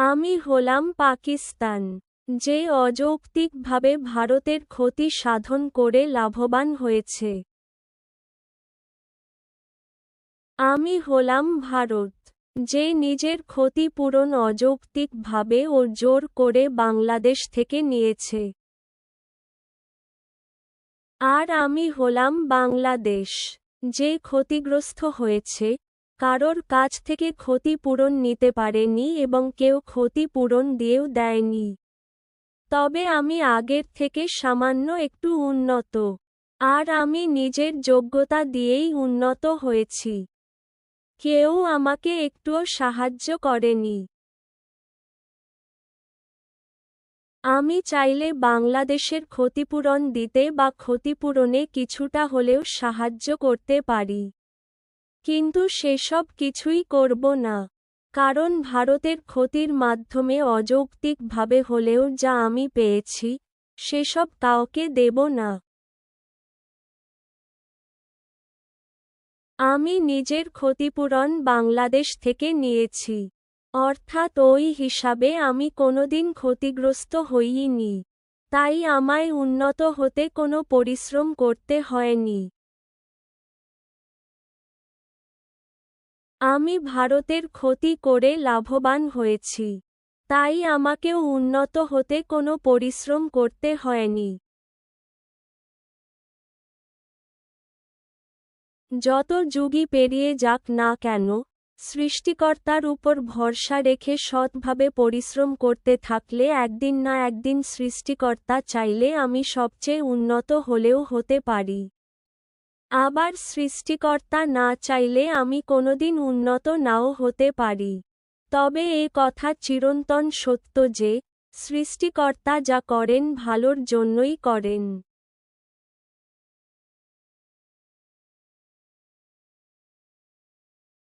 আমি হলাম পাকিস্তান, যে অযৌক্তিকভাবে ভারতের ক্ষতি সাধন করে লাভবান হয়েছে। আমি হলাম ভারত, যে নিজের ক্ষতিপূরণ অযৌক্তিকভাবে ও জোর করে বাংলাদেশ থেকে নিয়েছে। আর আমি হলাম বাংলাদেশ, যে ক্ষতিগ্রস্ত হয়েছে কারোর কাছ থেকে ক্ষতিপূরণ নিতে পারেনি এবং কেউ ক্ষতিপূরণ দিয়েও দেয়নি। তবে আমি আগের থেকে সামান্য একটু উন্নত। আর আমি নিজের যোগ্যতা দিয়েই উন্নত হয়েছি। কেউ আমাকে একটুও সাহায্য করেনি। আমি চাইলে বাংলাদেশের ক্ষতিপূরণ দিতে বা ক্ষতিপূরণে কিছুটা হলেও সাহায্য করতে পারি। কিন্তু সেসব কিছুই করব না, কারণ ভারতের ক্ষতির মাধ্যমে অযৌক্তিকভাবে হলেও যা আমি পেয়েছি, সেসব কাউকে দেব না। আমি নিজের ক্ষতিপূরণ বাংলাদেশ থেকে নিয়েছি, অর্থাৎ ওই হিসাবে আমি কোনোদিন ক্ষতিগ্রস্ত হইনি, তাই আমায় উন্নত হতে কোনো পরিশ্রম করতে হয়নি। আমি ভারতের ক্ষতি করে লাভবান হয়েছি। তাই আমাকেও উন্নত হতে কোনো পরিশ্রম করতে হয়নি। যত যুগই পেরিয়ে যাক না কেন, সৃষ্টিকর্তার উপর ভরসা রেখে সৎভাবে পরিশ্রম করতে থাকলে একদিন না একদিন সৃষ্টিকর্তা চাইলে আমি সবচেয়ে উন্নত হলেও হতে পারি। আবার সৃষ্টিকর্তা না চাইলে আমি কোনোদিন উন্নত নাও হতে পারি। তবে এ কথা চিরন্তন সত্য যে, সৃষ্টিকর্তা যা করেন ভালোর জন্যই করেন।